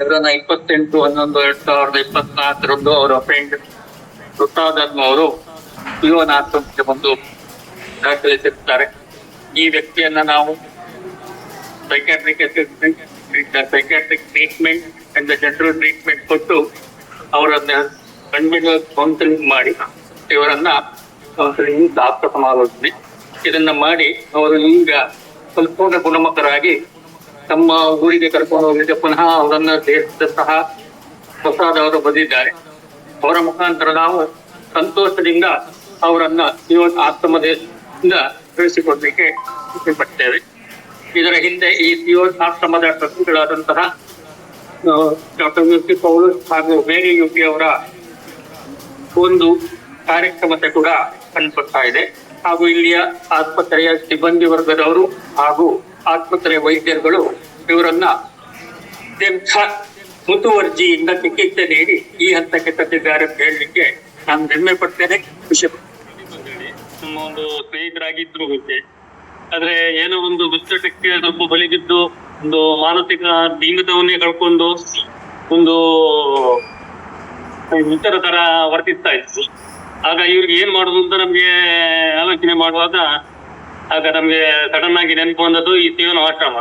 ಇವರನ್ನ ಇಪ್ಪತ್ತೆಂಟು, ಹನ್ನೊಂದು, ಎರಡ್ ಸಾವಿರದ ಇಪ್ಪತ್ನಾಲ್ಕರಂದು ಅವರ ಫ್ರೆಂಡ್ ಋತಾಧರ್ಮ ಅವರು ಪಿಯೋನ ಆಶ್ರಮಕ್ಕೆ ಬಂದು ದಾಖಲಿಸಿರ್ತಾರೆ. ಈ ವ್ಯಕ್ತಿಯನ್ನ ನಾವು psychiatric psychiatric treatment and general treatment ಕೊಟ್ಟು ಅವರನ್ನ ಕಂಟಿನ್ಯೂಸ್ ಕೌನ್ಸಿಲಿಂಗ್ ಮಾಡಿ ಇವರನ್ನ ಕೌನ್ಸಿಲಿಂಗ್ ಆಪ್ತ ಸಮಾಲೋಚನೆ ಇದನ್ನ ಮಾಡಿ ಅವರು ಈಗ ಸಂಪೂರ್ಣ ಗುಣಮುಖರಾಗಿ ತಮ್ಮ ಊರಿಗೆ ಕರ್ಕೊಂಡು ಹೋಗಿದ್ದೆ. ಪುನಃ ಅವರನ್ನ ದೇಶದ ಸಹ ಹೊಸದವರು ಬಂದಿದ್ದಾರೆ. ಅವರ ಮುಖಾಂತರ ನಾವು ಸಂತೋಷದಿಂದ ಅವರನ್ನ ಇವತ್ತು ಆಶ್ರಮದಿಂದ ಕಳಿಸಿಕೊಡ್ಲಿಕ್ಕೆ ಪಡ್ತೇವೆ ಇದರ ಹಿಂದೆ ಈ ಸಿಯೋ ಆಶ್ರಮದ ಟ್ರಸ್ಟಿಗಳಾದಂತಹ ಡಾಕ್ಟರ್ ಯು ಪಿ ಪೌಲ್ ಹಾಗೂ ಬೇರೆ ಯು ಪಿ ಅವರ ಒಂದು ಕಾರ್ಯಕ್ರಮತೆ ಕೂಡ ಕಂಡುಬರ್ತಾ ಇದೆ. ಹಾಗೂ ಇಲ್ಲಿಯ ಆಸ್ಪತ್ರೆಯ ಸಿಬ್ಬಂದಿ ವರ್ಗದವರು ಹಾಗೂ ಆಸ್ಪತ್ರೆಯ ವೈದ್ಯರುಗಳು ಇವರನ್ನ ಮುತುವರ್ಜಿಯಿಂದ ಚಿಕಿತ್ಸೆ ನೀಡಿ ಈ ಹಂತಕ್ಕೆ ತಂದಿದ್ದಾರೆ ಅಂತ ಹೇಳಲಿಕ್ಕೆ ನಾನು ಹೆಮ್ಮೆ ಪಡ್ತೇನೆ. ಖುಷಿ ಪಡ್ತೇನೆ. ನಮ್ಮ ಒಂದು ಸ್ನೇಹಿತರಾಗಿದ್ರು ಮುಂಚೆ ಆದ್ರೆ ಏನೋ ಒಂದು ದುಶ್ಚಟಕ್ಕೆ ನಮ್ಮ ಬಲಿಗಿದ್ದು ಒಂದು ಮಾನಸಿಕ ಬೀಗತವನ್ನೇ ಕಳ್ಕೊಂಡು ಒಂದು ಇತರ ತರ ವರ್ತಿಸ್ತಾ ಇತ್ತು ಆಗ ಇವ್ರಿಗೆ ಏನ್ ಮಾಡುದು ಅಂತ ನಮ್ಗೆ ಆಲೋಚನೆ ಮಾಡುವಾಗ ಆಗ ನಮ್ಗೆ ಸಡನ್ ಆಗಿ ನೆನಪು ಬಂದದ್ದು ಈ ಸೇವನ ಆಶ್ರಮ.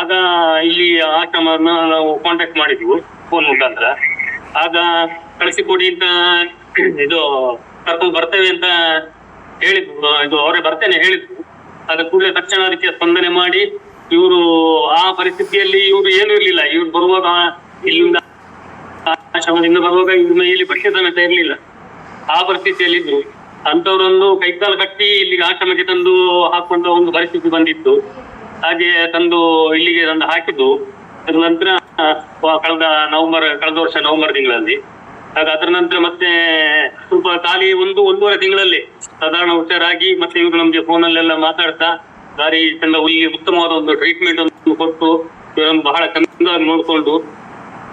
ಆಗ ಇಲ್ಲಿ ಆಶ್ರಮವನ್ನು ನಾವು ಕಾಂಟ್ಯಾಕ್ಟ್ ಮಾಡಿದ್ವು ಫೋನ್ ಮುಖಾಂತರ. ಆಗ ಕಳಿಸಿಕೊಡಿ ಅಂತ ಇದು ಕರ್ಕೊಂಡು ಬರ್ತೇವೆ ಅಂತ ಹೇಳಿದ್ವು. ಇದು ಅವರೇ ಬರ್ತೇನೆ ಹೇಳಿದ್ರು. ಅದ ಕೂಡಲೇ ತಕ್ಷಣ ಅದಕ್ಕೆ ಸ್ಪಂದನೆ ಮಾಡಿ ಇವರು ಆ ಪರಿಸ್ಥಿತಿಯಲ್ಲಿ ಇವರು ಏನು ಇರ್ಲಿಲ್ಲ. ಇವ್ರು ಬರುವಾಗ ಇಲ್ಲಿಂದ ಆಶ್ರಮದಿಂದ ಬರುವಾಗ ಇವ್ರನ್ನ ಇಲ್ಲಿ ಬಟ್ಟೆ ಸಮೇತ ಇರ್ಲಿಲ್ಲ. ಆ ಪರಿಸ್ಥಿತಿಯಲ್ಲಿ ಇದ್ರು ಅಂತವರೊಂದು ಕೈಕಾಲು ಕಟ್ಟಿ ಇಲ್ಲಿಗೆ ಆಶ್ರಮಕ್ಕೆ ತಂದು ಹಾಕುವಂತ ಒಂದು ಪರಿಸ್ಥಿತಿ ಬಂದಿತ್ತು. ಹಾಗೆ ತಂದು ಇಲ್ಲಿಗೆ ತಂದು ಹಾಕಿದ್ದು. ಅದ್ರ ನಂತರ ಕಳೆದ ನವೆಂಬರ್, ಕಳೆದ ವರ್ಷ ನವೆಂಬರ್ ತಿಂಗಳಲ್ಲಿ. ಹಾಗ ಅದರ ನಂತರ ಮತ್ತೆ ಸ್ವಲ್ಪ ಖಾಲಿ ಒಂದು, ಒಂದೂವರೆ ತಿಂಗಳಲ್ಲಿ ಸಾಧಾರಣ ಹುಷಾರಾಗಿ ಮತ್ತೆ ಇವರು ನಮ್ಗೆ ಫೋನಲ್ಲೆಲ್ಲ ಮಾತಾಡ್ತಾ, ದಾರಿ ಚಂದ ಹುಲ್ಲಿಗೆ ಉತ್ತಮವಾದ ಒಂದು ಟ್ರೀಟ್ಮೆಂಟ್ ಒಂದು ಕೊಟ್ಟು, ಇವರನ್ನು ಬಹಳ ಚಂದವಾಗಿ ನೋಡಿಕೊಂಡು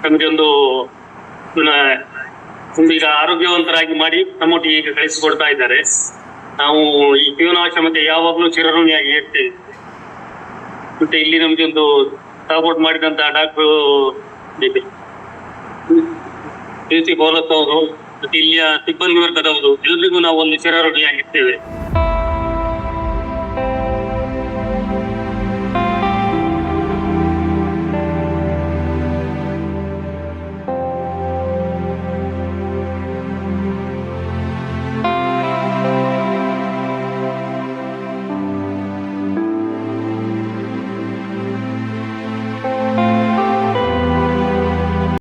ನಮಗೆ ಒಂದು ಈಗ ಆರೋಗ್ಯವಂತರಾಗಿ ಮಾಡಿ ನಮ್ಮೊಟ್ಟಿಗೆ ಈಗ ಕಳಿಸಿಕೊಡ್ತಾ ಇದ್ದಾರೆ. ನಾವು ಈ ಜೀವನಾಶ್ರಮಕ್ಕೆ ಯಾವಾಗಲೂ ಚಿರಋಣಿಯಾಗಿ ಇರ್ತೇವೆ. ಮತ್ತೆ ಇಲ್ಲಿ ನಮ್ಗೆ ಒಂದು ಸಪೋರ್ಟ್ ಮಾಡಿದಂತ ಡಾಕ್ಟರ್ ಪಿ ಸಿ ಅವರು ಮತ್ತೆ ಇಲ್ಲಿಯ ಸಿಬ್ಬಂದಿ ವರ್ಗದವರು, ಎಲ್ರಿಗೂ ನಾವು ಒಂದು ಚಿರಋಣಿಯಾಗಿರ್ತೇವೆ